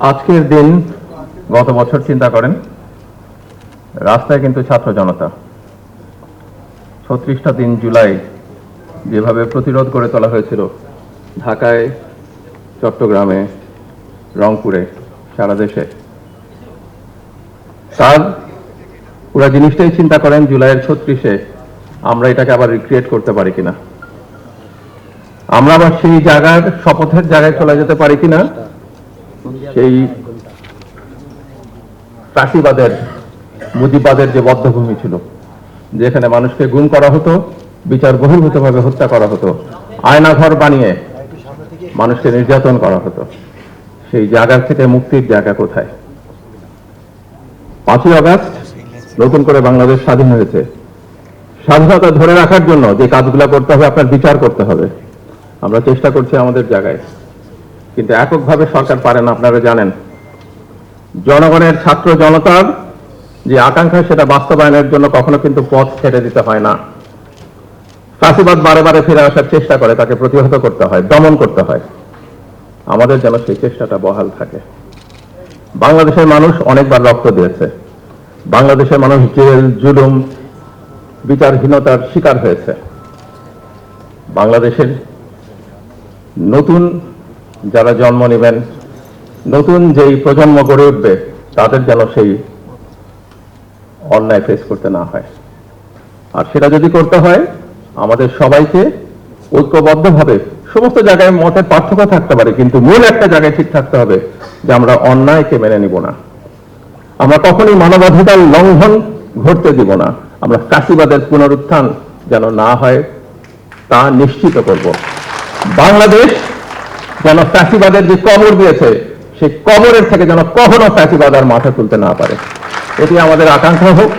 আজকের দিন গত বছর চিন্তা করেন, রাস্তায় কিন্তু ছাত্র জনতা। ছত্রিশটা দিন জুলাই যেভাবে প্রতিরোধ করে তোলা হয়েছিল, ঢাকায়, চট্টগ্রামে, রংপুরে, সারা দেশে। তার পুরো জিনিসটাই চিন্তা করেন জুলাইয়ের ছত্রিশে আমরা এটাকে আবার রিক্রিয়েট করতে পারি কিনা। আমরা আবার সেই জায়গার, শপথের জায়গায় চলে যেতে পারি কিনা সেই ফাঁসিবাদের মুজিবাদের যে বদ্ধভূমি ছিল, যেখানে মানুষকে গুম করা হতো, বিচার বহির্ভূতভাবে হত্যা করা হতো, আয়নাঘর বানিয়ে মানুষকে নির্যাতন করা হতো, সেই জায়গা থেকে মুক্তির জায়গা কোথায়? পাঁচই আগস্ট নতুন করে বাংলাদেশ স্বাধীন হয়েছে। স্বাধীনতা ধরে রাখার জন্য যে কাজগুলো করতে হবে, আপনার বিচার করতে হবে। আমরা চেষ্টা করছি আমাদের জায়গায়। কিন্তু এককভাবে সরকার পারে না, আপনারা জানেন। জনগণের ছাত্র জনতার যে আকাঙ্ক্ষা, সেটা বাস্তবায়নের জন্য কখনো কিন্তু পথ ছেড়ে দিতে হয় না। ফাঁসিবাদ বারে বারে ফিরে আসার চেষ্টা করে, তাকে প্রতিহত করতে হয়, দমন করতে হয়। আমাদের যেন সেই চেষ্টাটা বহাল থাকে। বাংলাদেশের মানুষ অনেকবার রক্ত দিয়েছে। বাংলাদেশের মানুষ জেল, জুলুম, বিচারহীনতার শিকার হয়েছে। বাংলাদেশের নতুন যারা জন্ম নেবেন, নতুন যেই প্রজন্ম গড়ে উঠবে, তাদের যেন সেই অন্যায় ফেস করতে না হয়। আর সেটা যদি করতে হয়, আমাদের সবাইকে ঐক্যবদ্ধভাবে সমস্ত জায়গায় মতের পার্থক্য থাকতে পারে, কিন্তু মূল একটা জায়গায় ঠিক থাকতে হবে যে আমরা অন্যায়কে মেনে নিব না। আমরা কখনই মানবাধিকার লঙ্ঘন ঘটতে দিব না। আমরা কাশিবাদের পুনরুত্থান যেন না হয়, তা নিশ্চিত করব। বাংলাদেশ যেন ফ্যাসিবাদের যে কবর দিয়েছে, সেই কবরের থেকে যেন কখনো ফ্যাসিবাদ আর মাথা তুলতে না পারে। এটি আমাদের আকাঙ্ক্ষা হোক।